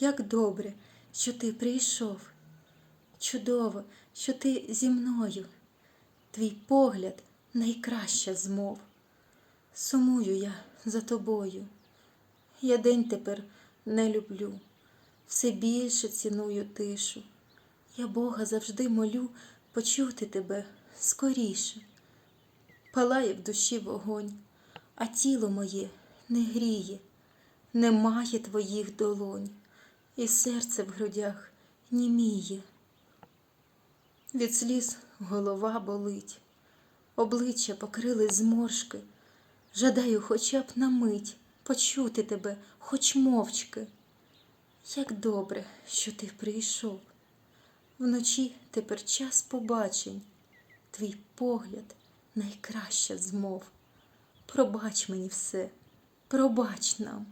як добре, що ти прийшов. Чудово, що ти зі мною. Твій погляд найкраща змов. Сумую я за тобою. Я день тепер не люблю, все більше ціную тишу. Я Бога завжди молю почути тебе скоріше. Палає в душі вогонь, а тіло моє не гріє, немає твоїх долонь, і серце в грудях німіє. Від сліз голова болить, обличчя покрили зморшки. Жадаю хоча б на мить почути тебе, хоч мовчки. Як добре, що ти прийшов. Вночі тепер час побачень, твій погляд найкраща змов. Пробач мені все, пробач нам.